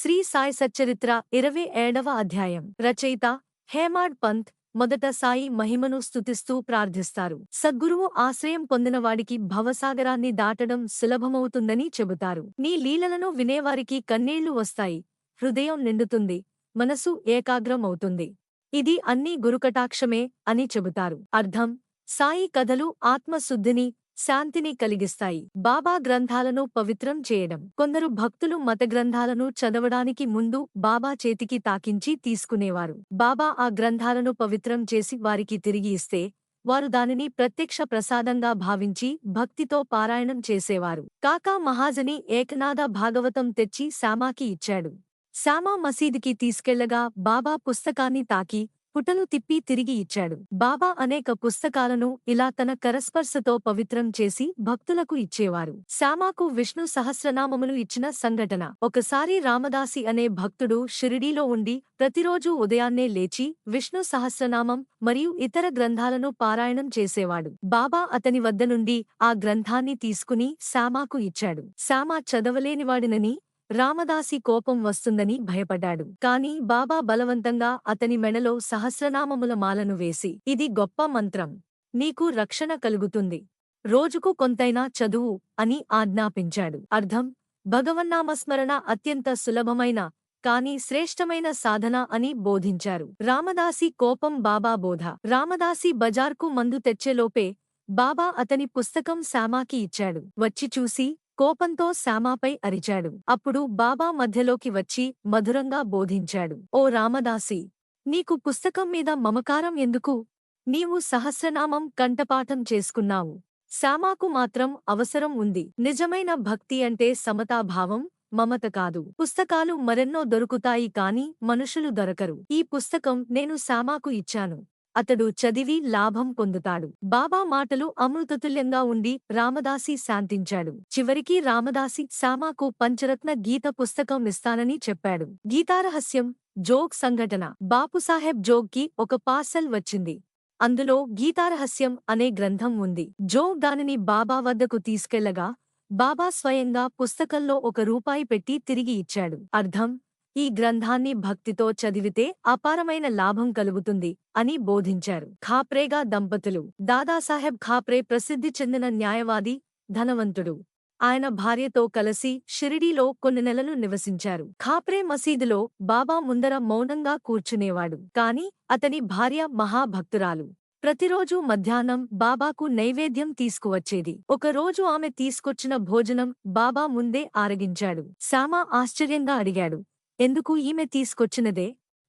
శ్రీ సాయి సచ్చరిత్ర ఇరవై ఏడవ అధ్యాయం. రచయిత హేమాడ్ పంత్ మొదట సాయి మహిమను స్తుతిస్తూ ప్రార్థిస్తారు. సద్గురువు ఆశ్రయం పొందినవాడికి భవసాగరాన్ని దాటడం సులభమవుతుందని చెబుతారు. నీ లీలలను వినేవారికి కన్నీళ్ళు వస్తాయి హృదయం నిండుతుంది మనసు ఏకాగ్రమవుతుంది. ఇది అన్నీ గురుకటాక్షమే అని చెబుతారు. అర్థం సాయి కథలు ఆత్మశుద్ధిని శాంతిని కలిగిస్తాయి. బాబా గ్రంథాలను పవిత్రం చేయడం. కొందరు భక్తులు మత గ్రంథాలను చదవడానికి ముందు బాబా చేతికి తాకించి తీసుకునేవారు. బాబా ఆ గ్రంథాలను పవిత్రం చేసి వారికి తిరిగి ఇస్తే వారు దానిని ప్రత్యక్ష ప్రసాదంగా భావించి భక్తితో పారాయణం చేసేవారు. కాకా మహాజని ఏకనాథ భాగవతం తెచ్చి శామాకి ఇచ్చాడు. శామా మసీదుకి తీసుకెళ్ళగా బాబా పుస్తకాన్ని తాకి పుటలు తిప్పి తిరిగి ఇచ్చాడు. బాబా అనేక పుస్తకాలను ఇలా తన కరస్పర్శతో పవిత్రం చేసి భక్తులకు ఇచ్చేవారు. శ్యామాకు విష్ణు సహస్రనామములు ఇచ్చిన సంఘటన. ఒకసారి రామదాసి అనే భక్తుడు షిరిడీలో ఉండి ప్రతిరోజూ ఉదయాన్నే లేచి విష్ణు సహస్రనామం మరియు ఇతర గ్రంథాలను పారాయణం చేసేవాడు. బాబా అతని వద్ద నుండి ఆ గ్రంథాన్ని తీసుకుని శ్యామాకు ఇచ్చాడు. శ్యామా చదవలేనివాడినని రామదాసి కోపం వస్తుందని భయపడ్డాడు. కాని బాబా బలవంతంగా అతని మెడలో సహస్రనామముల మాలను వేసి ఇది గొప్ప మంత్రం. నీకు రక్షణ కలుగుతుంది. రోజుకు కొంతైనా చదువు అని ఆజ్ఞాపించాడు. అర్థం? భగవన్నామస్మరణ అత్యంత సులభమైన కాని శ్రేష్టమైన సాధన అని బోధించారు. రామదాసి కోపం బాబా బోధ. రామదాసి బజార్కు మందు తెచ్చేలోపే బాబా అతని పుస్తకం శామాకి ఇచ్చాడు. వచ్చి చూసి కోపంతో శ్యామాపై అరిచాడు. అప్పుడు బాబా మధ్యలోకి వచ్చి మధురంగా బోధించాడు. ఓ రామదాసి నీకు పుస్తకం మీద మమకారం ఎందుకు? నీవు సహస్రనామం కంఠపాఠం చేసుకున్నావు. శ్యామాకు మాత్రం అవసరం ఉంది. నిజమైన భక్తి అంటే సమతాభావం మమత కాదు. పుస్తకాలు మరెన్నో దొరుకుతాయి కాని మనుషులు దొరకరు. ఈ పుస్తకం నేను శ్యామాకు ఇచ్చాను. అతడు చదివి లాభం పొందుతాడు. బాబా మాటలు అమృతతుల్యంగా ఉండి రామదాసి శాంతించాడు. చివరికి రామదాసి శ్యామాకు పంచరత్న గీత పుస్తకం ఇస్తానని చెప్పాడు. గీతారహస్యం జోగ్ సంఘటన. బాపుసాహెబ్ జోగ్కి ఒక పార్సల్ వచ్చింది. అందులో గీతారహస్యం అనే గ్రంథం ఉంది. జోగ్ దానిని బాబా వద్దకు తీసుకెళ్ళగా బాబా స్వయంగా పుస్తకంలో ఒక రూపాయి పెట్టి తిరిగి ఇచ్చాడు. అర్థం ఈ గ్రంథాన్ని భక్తితో చదివితే అపారమైన లాభం కలుగుతుంది అని బోధించారు. ఖాప్రేగా దంపతులు. దాదాసాహెబ్ ఖాప్రే ప్రసిద్ధి చెందిన న్యాయవాది ధనవంతుడు. ఆయన భార్యతో కలిసి షిరిడీలో కొన్ని నెలలు నివసించారు. ఖాప్రే మసీదులో బాబా ముందర మౌనంగా కూర్చునేవాడు. కాని అతని భార్య మహాభక్తురాలు. ప్రతిరోజూ మధ్యాహ్నం బాబాకు నైవేద్యం తీసుకువచ్చేది. ఒకరోజు ఆమె తీసుకొచ్చిన భోజనం బాబా ముందే ఆరగించాడు. శామ ఆశ్చర్యంగా అడిగాడు. ఎందుకు ఈమె తీసుకొచ్చినదే?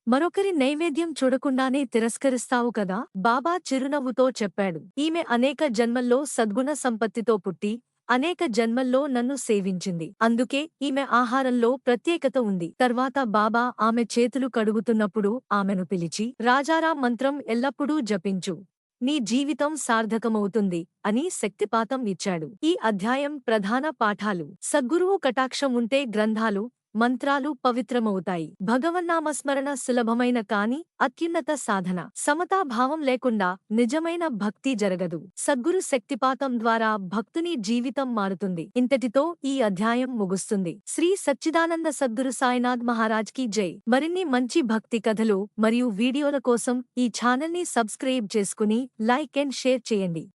మరొకరి నైవేద్యం చూడకుండానే తిరస్కరిస్తావు కదా? బాబా చిరునవ్వుతో చెప్పాడు. ఈమె అనేక జన్మల్లో సద్గుణ సంపత్తితో పుట్టి అనేక జన్మల్లో నన్ను సేవించింది. అందుకే ఈమె ఆహారంలో ప్రత్యేకత ఉంది. తర్వాత బాబా ఆమె చేతులు కడుగుతున్నప్పుడు ఆమెను పిలిచి రాజారాం మంత్రం ఎల్లప్పుడూ జపించు. నీ జీవితం సార్థకమవుతుంది అని శక్తిపాతం ఇచ్చాడు. ఈ అధ్యాయం ప్రధాన పాఠాలు. సద్గురువు కటాక్షం ఉంటే గ్రంథాలు మంత్రాలు పవిత్రమవుతాయి. భగవన్నామస్మరణ సులభమైన కాని అత్యున్నత సాధన. సమతాభావం లేకుండా నిజమైన భక్తి జరగదు. సద్గురు శక్తిపాతం ద్వారా భక్తుని జీవితం మారుతుంది. ఇంతటితో ఈ అధ్యాయం ముగుస్తుంది. శ్రీ సచ్చిదానంద సద్గురు సాయినాథ్ మహారాజ్కి జై. మరిన్ని మంచి భక్తి కథలు మరియు వీడియోల కోసం ఈ ఛానల్ని సబ్స్క్రైబ్ చేసుకుని లైక్ అండ్ షేర్ చేయండి.